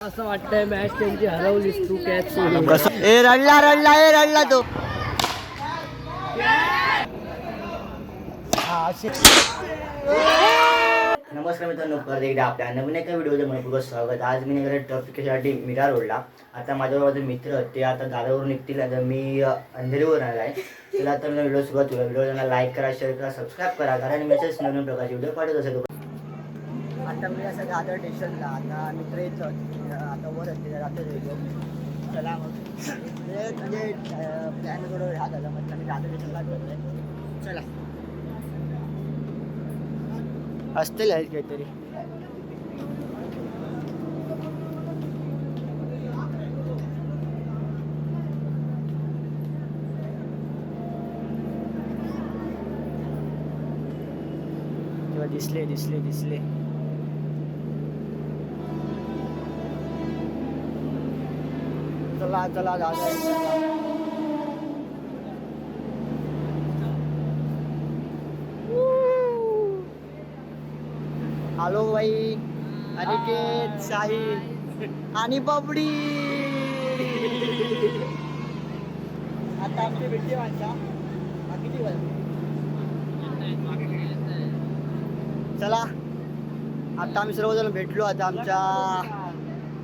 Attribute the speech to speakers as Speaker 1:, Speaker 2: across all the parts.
Speaker 1: असं वाटतंय मॅच त्यांची हरवलीस तू कॅच
Speaker 2: ए रडला रडला ए रडला तो. नमस्कार मित्रांनो परत एकदा आपल्या नवीन एका व्हिडिओचं मनपूर्वक स्वागत. आज मी निघाले ट्रॉफिकसाठी मीरा रोडला. आता माझ्याबरोबर माझे मित्र ते आता दादावरून निघतील आता मी अ, अंधेरीवरून आला आहे. त्याला आता मी व्हिडिओ सुरुवात व्हिडिओ लाईक करा शेअर करा सबस्क्राईब करा. कारण मी असेच नवीन प्रकारचे व्हिडिओ पाठवत असतो. आता मी असं दादर स्टेशनला आता मित्र येतो आता वर असते रात्र चला मग. ते म्हणजे प्लॅन थोडं राहत आलं म्हणजे मी दादर स्टेशनला करतोय चला. असतील आहेत काहीतरी. दिसले दिसले दिसले. चला चला दादा हॅलो बाई अनिकेत साहिल आणि बबडी. आता आमची भेटली माणसा वाजले चला आता आम्ही सर्वजण भेटलो आता आमच्या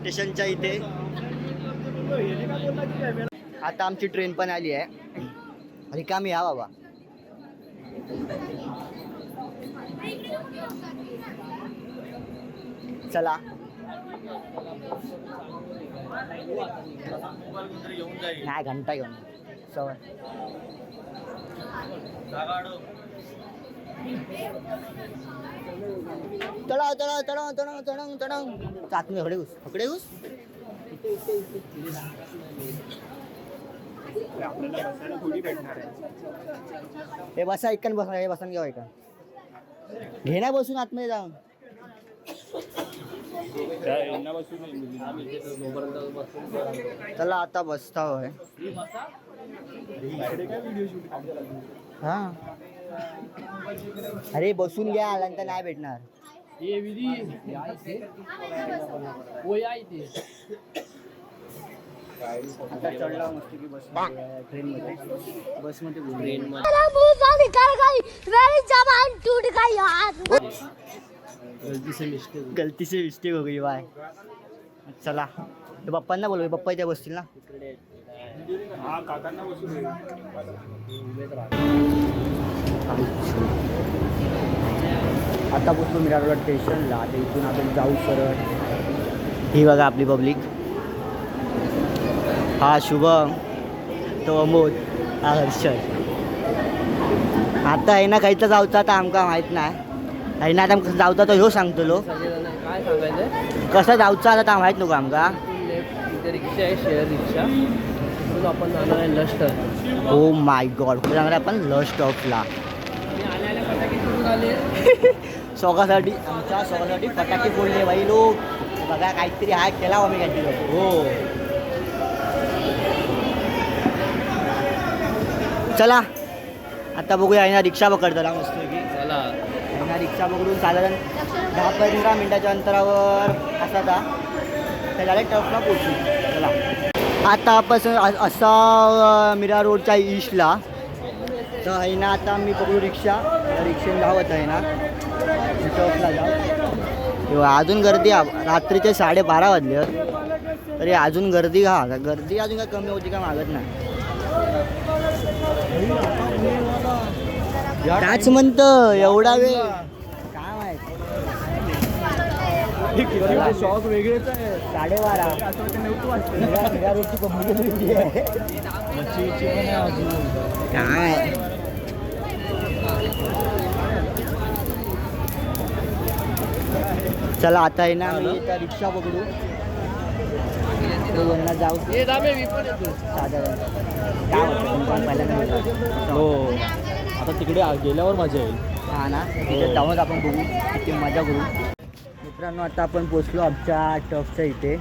Speaker 2: स्टेशनच्या इथे. आता आमची ट्रेन पण आली आहे. रिकामी या बाबा. चला. नाही घंटा घेऊन. सवय. तळाव चढाव चढ तळाव तळाव तळाव चाकणे हकडे घुस हकडे घुस हे बसा ऐकन बसा हे बसून घेऊ घे घेण्या बसून आतमध्ये जाऊन. चला आता बसता होय. हा. अरे बसून घ्या आल्यानंतर नाही भेटणार.
Speaker 1: ये विधी वो या इथे
Speaker 2: आता चढला मस्त की बस ट्रेन मध्ये बसमध्ये
Speaker 1: ट्रेन मध्ये
Speaker 3: मेरा मुंह से निकल गई। मेरी जबान टूट गई यार।
Speaker 1: गलती से मिस्टेक
Speaker 2: गलती से मिस्टेक हो गई बाय चला। ते पप्पांना बोलू पप्पा इथे बसतील ना आता पोचलो मिराडोला स्टेशनला आता इथून आपण जाऊ सरळ ही बघा आपली पब्लिक हा शुभम तो अमोद हा हर्षद. आता आहे ना काहीचा जाऊचा आता आमका माहीत नाही. आहे ना आता आमका जाऊचा तो ह्यो सांगतो लो
Speaker 1: काय सांगायचंय
Speaker 2: कसा जाऊचा आता माहीत नको आमका.
Speaker 1: रिक्षा आहे शेअर रिक्षा आपण जाणार आहे लष्टर
Speaker 2: ओ माय गॉड कुठे जाणार आपण लस स्टॉपला सोगासाठी आमच्या सोगासाठी फटाके फोडले बाई लोक. बघा काहीतरी हाय केला आम्ही काहीतरी हो. चला आता बघूया यांना रिक्षा पकडताना मस्त की
Speaker 1: चला.
Speaker 2: यांना रिक्षा पकडून साधारण दहा पंधरा मिनिटाच्या अंतरावर असा था त्या डायरेक्ट टर्फला पोचू. चला. आता आपण असा मीरा रोडच्या ईस्टला तर आहे ना आता मी पकडू रिक्षा. रिक्षेने धावत आहे ना. चौकला जाऊ. तेव्हा अजून गर्दी रात्रीचे साडेबारा वाजले तरी अजून गर्दी हा गर्दी अजून काय कमी होती का मागत नाही. काच म्हणत एवढा वेळ. काय माहीत.
Speaker 1: शॉक वेगळेच आहे
Speaker 2: साडेबारा. काय? चला आता आहे ना मी त्या रिक्षा पकडू. दोघांना जाऊ
Speaker 1: हे
Speaker 2: साधारण?
Speaker 1: हो. आता तिकडे गेल्यावर मजा येईल.
Speaker 2: हा ना? तिथे जाऊनच आपण बघू. किती मजा करू. मित्रांनो आता आपण पोचलो आमच्या टॉपच्या इथे.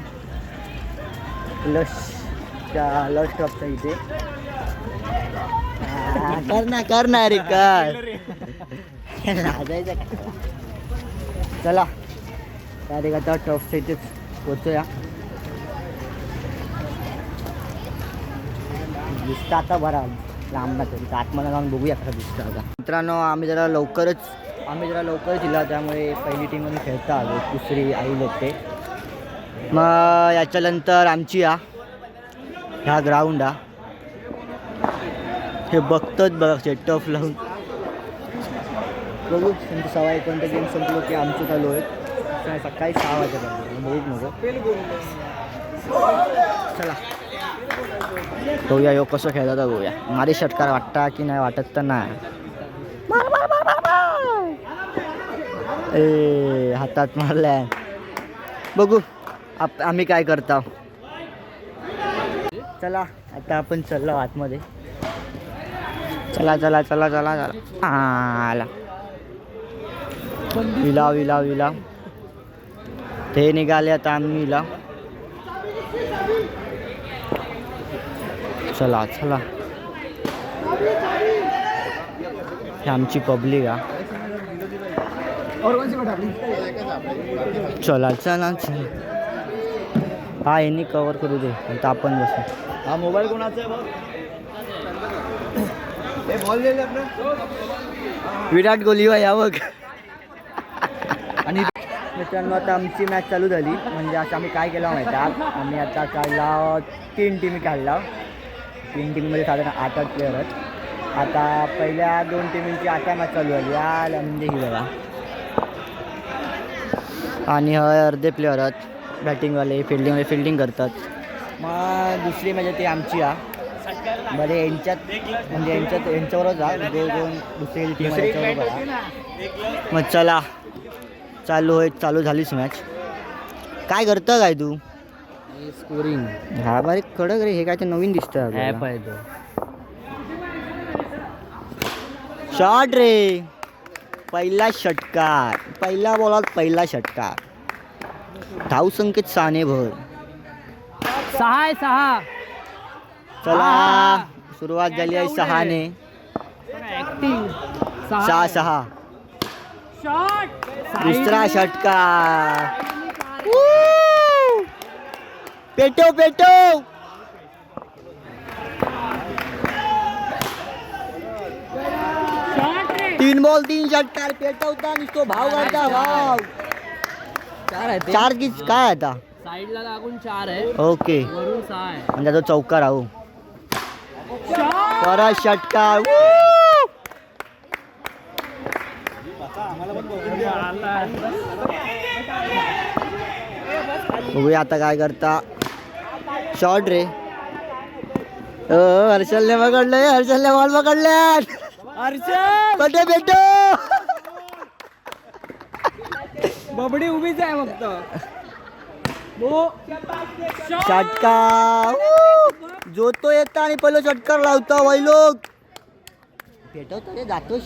Speaker 2: लसच्या लस टॉपच्या इथे. हा, कर ना कर ना रे कर. लाजायचं? चला. तर आता टफ इथेच होतो या दिसतं आता बरा लांब तरी आतमध्ये जाऊन बघूया कसं दिसतं आता मित्रांनो आम्ही जरा लवकरच आम्ही जरा लवकरच दिला त्यामुळे पहिली टीम खेळता आलो दुसरी आई लोक ते मग याच्यानंतर आमची या ह्या ग्राउंड हा हे बघतंच बघा टफ लावून बघू तुमचं सवाई कोणता गेम संपलो की आमचं चालू आहे नाही सकाळी सहा वाजेपर्यंत बघूच नको चला. बघूया यो कसं खेळता बघूया. मारी षटकार वाटता की नाही वाटत तर नाही. ए हातात मारलाय. बघू आप आम्ही काय करता. चला आता आपण चाललो आतमध्ये. चला चला चला चला चला. आला. विलाव विलाव विला ते निघाले आता आम्ही विला चला चला. ही आमची पब्लिक हा. चला चला चला. हा यांनी कवर करू दे. आता आपण बसू.
Speaker 1: हा मोबाईल कोणाचा आहे
Speaker 2: विराट कोहली या बघ. आणि मित्रांनो आता आमची मॅच चालू झाली. म्हणजे असं आम्ही काय केलं माहिती आहे? आम्ही आता काढला तीन टीमी काढला. तीन टीममध्ये साधारण आठ आठ प्लेअर आहेत. आता पहिल्या दोन टीमींची आता मॅच चालू झाली. या म्हणजे ही बघा. आणि अर्धे प्लेअर आहेत. बॅटिंगवाले फिल्डिंगवाले फिल्डिंग करतात. मग दुसरी म्हणजे ती आमची आ बरं यांच्यात म्हणजे यांच्यात यांच्यावरच आ दोन दोन दुसरी टीम. मग चला. चालू होय चालू झालीच मॅच काय करतं काय तू?
Speaker 1: स्कोरिंग
Speaker 2: हा बारीक कडक रे हे काय ते नवीन दिसतं
Speaker 1: ॲप. आहे तो.
Speaker 2: शॉट रे. पहिला षटकार. पहिला बॉलात पहिला षटकार. धाव संकेत साने भर
Speaker 1: सहा आहे सहा.
Speaker 2: चला. सुरुवात झाली आहे सहाने.
Speaker 1: ऍक्टिंग
Speaker 2: सहा सहा दुसरा षटकार! पेटो पेटो। तीन बॉल तीन षटकार पेटवता निसतो भाव करता भाव।
Speaker 1: चार आहे
Speaker 2: चार की काय आता
Speaker 1: साईडला लागून चार आहे
Speaker 2: ओके।
Speaker 1: वरून सहा आहे
Speaker 2: म्हणजे तो चौका राहू। परत षटकार बघूया आता काय करता. शॉर्ट रे. हर्षलने पकडलंय हर्षलने बॉल पकडल्यात. कटे भेटो?
Speaker 1: बबडी उभीच आहे फक्त.
Speaker 2: षटकार जो तो येता आणि पहिलं षटकार लावता वै लोक पेटवतो रे जातो रे.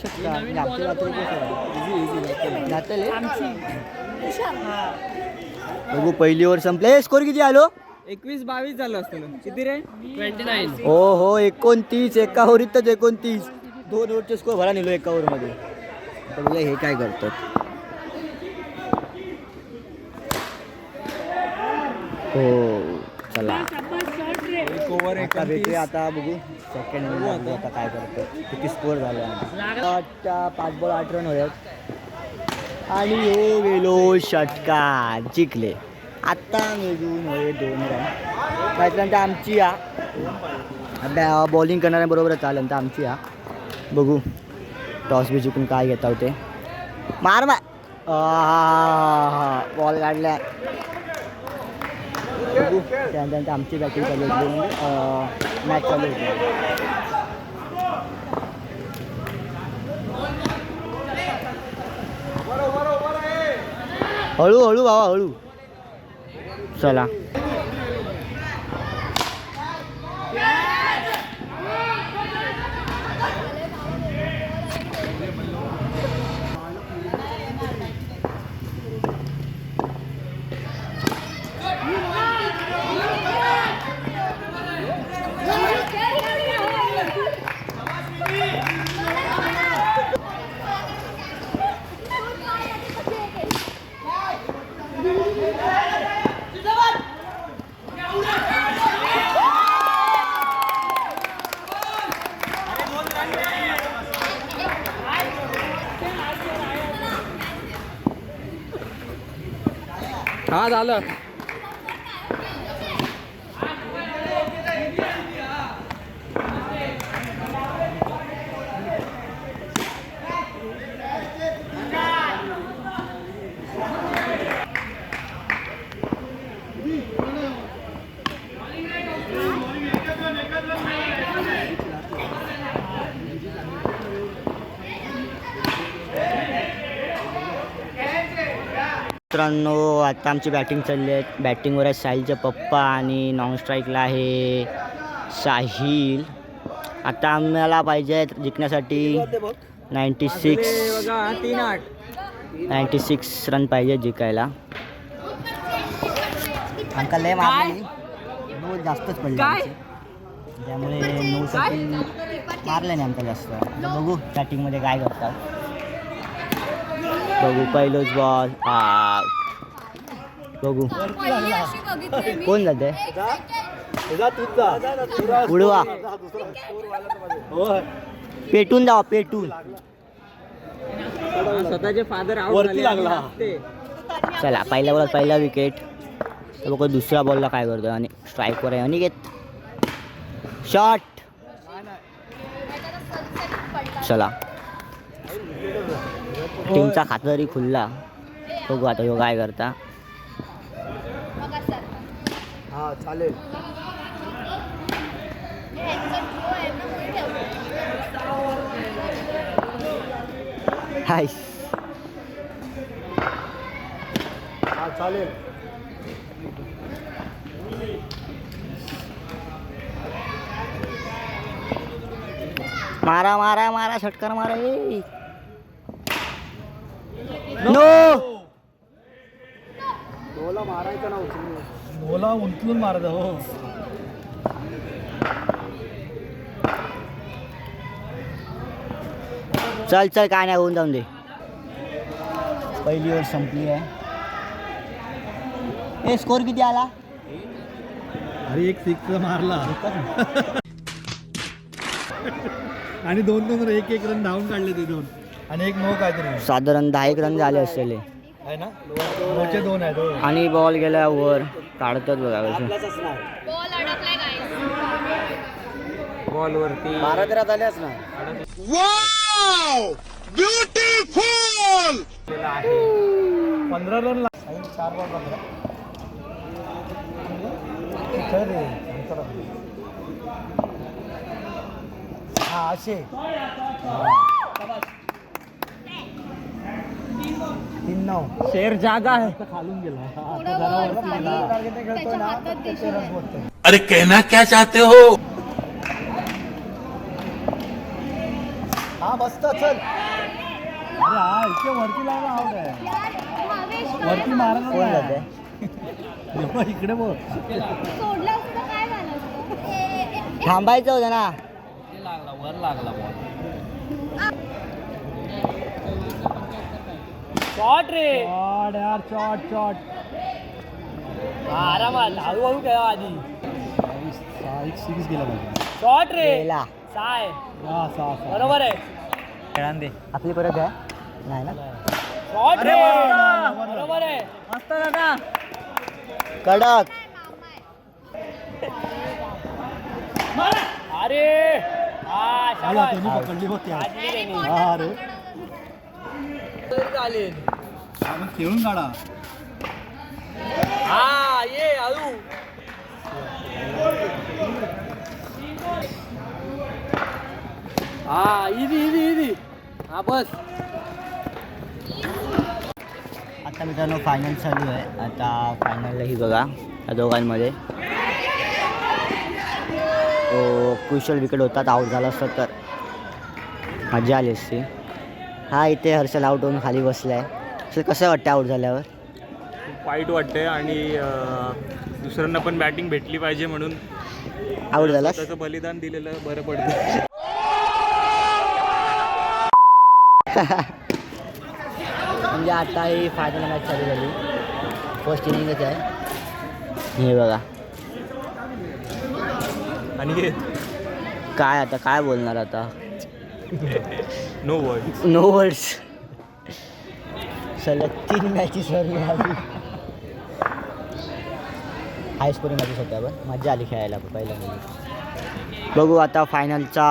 Speaker 2: बघू पहिली ओव्हर संपले. स्कोर किती आलो?
Speaker 1: एकवीस बावीस झालं असतं. किती रे? ट्वेंटी नाईन
Speaker 2: हो हो एकोणतीस एका ओव्हरीतच एकोणतीस. दोन ओव्हरचे स्कोर भरा नेलो एका ओव्हरमध्ये. आता बघूया हे काय करतात. हो चला. आता भेटूया आता बघू. सेकंड आता काय करतो किती स्कोर झाला आठच्या पाच बॉल आठ रन होत आणि हो गेलो षटकार जिंकले. आत्ता मिळून होय दोन रन त्याच्यानंतर आमची या. बॉलिंग करणाऱ्या बरोबर चालेल तर आमची या. बघू. टॉस बी जिंकून काय घेता होते. मार मार. बॉल काढल्या. बघू त्यानंतर आमची बॅटिंग चालू होती म्हणजे मॅच चालू होती हळूहळू हळू बाबा हळू. चला.
Speaker 1: झालं
Speaker 2: मित्रांनो आता आमची बॅटिंग चालली आहे. बॅटिंगवर आहे साहिलचे पप्पा आणि नॉन स्ट्राईकला आहे साहिल. आता आम्हाला पाहिजे आहेत जिंकण्यासाठी नाईन्टी सिक्स
Speaker 1: तीन आठ
Speaker 2: नाईन्टी सिक्स रन पाहिजे जिंकायला. अंकल लय मारली नऊ जास्तच पडले आमचे. त्यामुळे नऊसाठी मारले नाही आमचा जास्त. आता बघू बॅटिंगमध्ये काय करतात. बघू पहिलोच बॉल बघू. कोण जाते? उडवा. पेटून जावा पेटून.
Speaker 1: स्वतःचे फादर
Speaker 4: वरती लागला.
Speaker 2: चला पहिल्या बॉल पहिला विकेट बघू दुसऱ्या बॉलला काय करतो आणि स्ट्राईकवर आहे अनिकेत शॉट चला. टीमचा खाता तरी खुलला. बघू आता काय करता.
Speaker 4: हा चालेल.
Speaker 2: हाय.
Speaker 4: हा चालेल.
Speaker 2: मारा मारा मारा षटकार मारा ए. नो.
Speaker 4: बोला मारायचा ना उचलून बोला उचलून मारत हो.
Speaker 2: चल चल काय नाही होऊन जाऊन दे. पहिली ओव्हर संपली आहे. ए स्कोर किती आला?
Speaker 4: अरे एक सिक्स मारला. आणि दोन दोन एक एक रन धावून काढले ते दोन. आणि एक नो काहीतरी.
Speaker 2: साधारण दहा एक रन झाले असलेले.
Speaker 4: आहे ना? नोचे दोन आहेत हो.
Speaker 2: आणि बॉल गेला वर. काढतात बघा कसं.
Speaker 1: बॉल वरती.
Speaker 4: बारा तेरा झाल्याच ना पंधरा रन चार बॉल पंधरा रे. हा असे. तीन नऊ
Speaker 2: शेर जागा आहे
Speaker 4: खालून गेला.
Speaker 5: अरे कहना क्या चाहते हो?
Speaker 4: हा मस्त चल. अरे हा इथे वरती आउट आहे. मारायला इकडे बघ
Speaker 2: थांबायचं होतं ना.
Speaker 1: लागला वर लागला बॉल शॉट रे.
Speaker 4: शॉट यार शॉट शॉट
Speaker 1: आरामात. हळूहळू खेळा आधी.
Speaker 4: सहा एक सिरीज गेला पाहिजे
Speaker 1: शॉट रे.
Speaker 2: गेला.
Speaker 1: साय
Speaker 4: हा सहा सहा.
Speaker 1: बरोबर आहे.
Speaker 2: खेळान दे. आपली परत आहे नाही ना?
Speaker 1: शॉट रे. बरोबर. आहे. मस्त दादा
Speaker 2: कडक.
Speaker 1: अरे. हा शाबास.
Speaker 4: पकडली बघ त्या
Speaker 1: वाजली त्यांनी.
Speaker 4: हा रे.
Speaker 1: चालेल.
Speaker 4: आपण खेळून काढा.
Speaker 1: हा ये हळू हा इदी इदी इदी हा बस.
Speaker 2: आता मित्रांनो फायनल चालू आहे. आता फायनलला ही बघा या दोघांमध्ये. तो कुशल विकेट होतात आऊट झाला असतं तर. मजा आली असती. हा इथे हर्षल आऊट होऊन खाली बसला आहे कसं वाटतं आऊट झाल्यावर?
Speaker 6: वाईट वाटतंय आणि दुसऱ्यांना पण बॅटिंग भेटली पाहिजे म्हणून
Speaker 2: आऊट झाला
Speaker 6: त्याचं बलिदान दिलेलं बरं पडतं
Speaker 2: म्हणजे आता ही फायनल मॅच चालू झाली. फर्स्ट इनिंगच आहे. हे बघा.
Speaker 6: आणि
Speaker 2: काय आता? काय बोलणार आता?
Speaker 6: नो वर्ड
Speaker 2: नो वर्ड्स सलग तीन मॅचेस हरली आधी हाय स्कोरिंग मॅचेस होत्या पण मजा आली खेळायला पहिल्या मध्ये बघू आता फायनलचा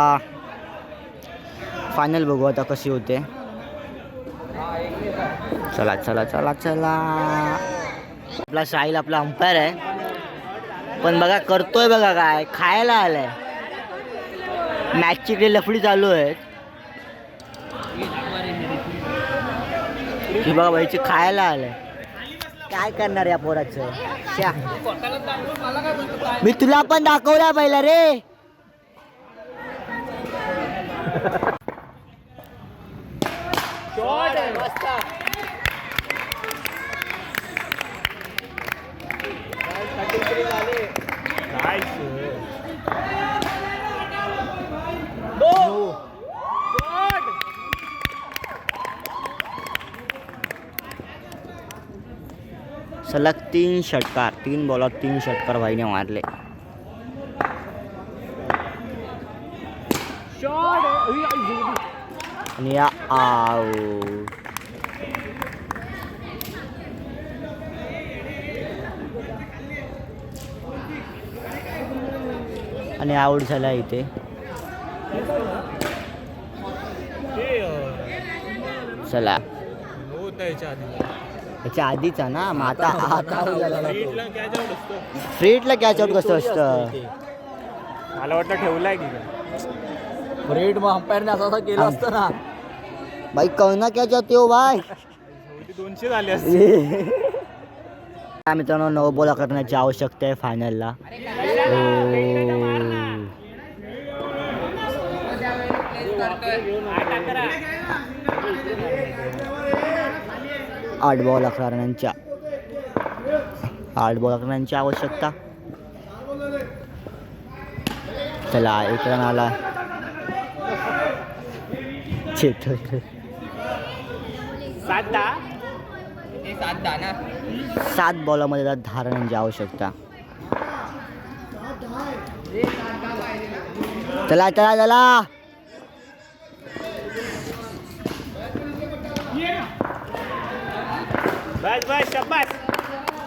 Speaker 2: फायनल बघू आता कशी होते. चला चला चला चला. आपला साहिल आपला अंपायर आहे. पण बघा करतोय बघा काय. खायला आलाय. मॅचची इकडे लफडी चालू आहे की बघा बाईची खायला आलंय. काय करणार या पोराचं? मी तुला पण दाखवला पहिला रे. सलग तीन षटकार तीन बॉलात तीन षटकार भाईने मारले आणि या आऊ आणि आऊट झाला इथे. चला. याच्या आधीचा ना मग आता आता. फ्रीटला कॅच आउट कसं असतं?
Speaker 6: मला वाटतं ठेवलाय की काय.
Speaker 1: रेड मग अंपायरने असं असं केलं असतं ना.
Speaker 2: भाई कौना कॅच आउट हो भाई
Speaker 6: शेवटी दोनशे झाले असते
Speaker 2: काय मित्रांनो नऊ बोला करण्याची आवश्यकता आहे फायनलला आठ बॉल अकरा रनांच्या आठ बॉल अकरा रनांची आवश्यकता. चला एक रन आला. चेतक सात बॉलामध्ये दहा रनांची आवश्यकता. चला चला चला.
Speaker 6: बस बस शब्बास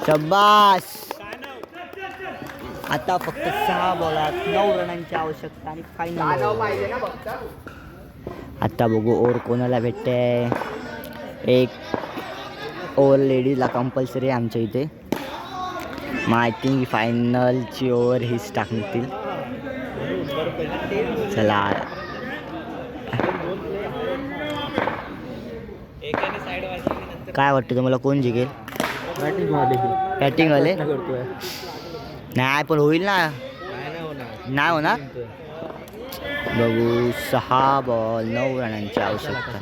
Speaker 2: शब्बास आता फक्त सहा बॉलात नऊ रनांची आवश्यकता आणि फायनल आता बघू ओव्हर कोणाला भेटते एक ओव्हर लेडीजला कंपल्सरी आहे आमच्या इथे. मग आय थिंक फायनलची ओव्हर हीच टाकतील. चला काय वाटतं तुम्हाला कोण जिंकेल? बॅटिंगवाले नाही पण होईल ना. नाही होणार? बघू सहा बॉल नऊ रनांची आवश्यकता.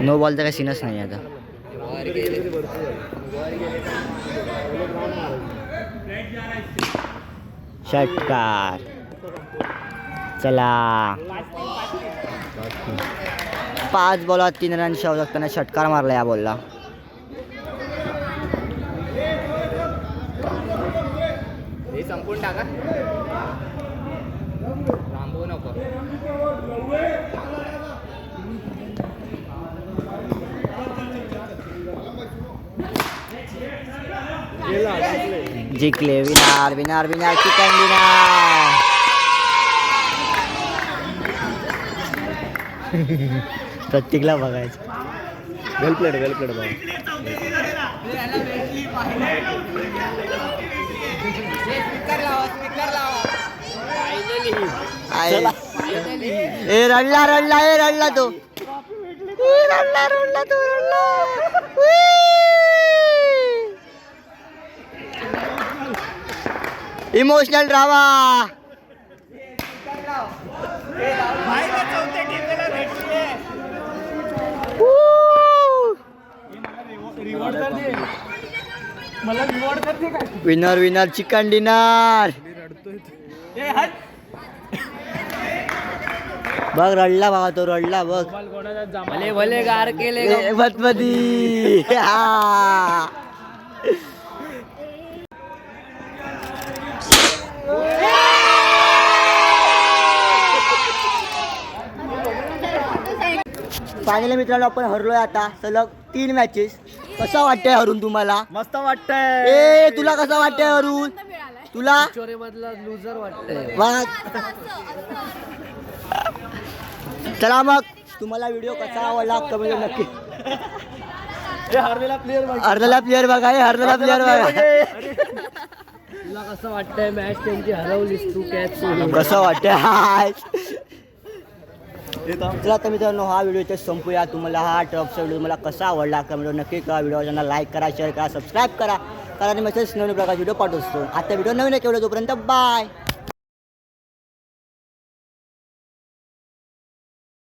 Speaker 2: नो बॉलचा काही सीनच नाही आता. षटकार चला. पाच बॉलात तीन रनची आवश्यकता षटकार मारला या बॉलला
Speaker 1: हे संपून टाका. थांबवू नको.
Speaker 2: जिंकले विनार विनार विनार चिकन विनार. प्रत्येकला बघायचं.
Speaker 1: वेल प्लेड वेल प्लेड बाबा
Speaker 2: आहे. ए रडला रडला ए रडला तो. रडला रडला तो रडला. Emotional drama. Winner winner chicken dinner. बघ रडला बाबा तो रडला बघ.
Speaker 1: भले भले गार केले
Speaker 2: मतमती हा. फायनली मित्रांनो आपण हरलोय आता सलग तीन मॅचेस कसं वाटतंय हरून तुम्हाला?
Speaker 4: मस्त वाटतंय.
Speaker 2: ए तुला कसं वाटतंय हरून तुला?
Speaker 1: मधला वाटतंय
Speaker 2: मग चला मग तुम्हाला व्हिडिओ कसा आवडला कमेंट नक्की.
Speaker 4: हरलेला प्लेअर
Speaker 2: अर्धला प्लेअर बघा हे अर्धला प्लेअर बघा.
Speaker 1: तुला कसं वाटतंय मॅच त्यांची हरवलीस तू कॅच
Speaker 2: कसं वाटतंय? हाय. चला तर मित्रांनो हा व्हिडिओ इथे संपूया. तुम्हाला हा ट्रपचा व्हिडिओ मला कसा आवडला कमेंट नक्की करा व्हिडिओ ज्यांना लाईक करा शेअर करा सबस्क्राईब करा. कारण मेसेज नवीन प्रकारचे व्हिडिओ पाठवतो आता व्हिडिओ नवीन आहे केवढं तोपर्यंत बाय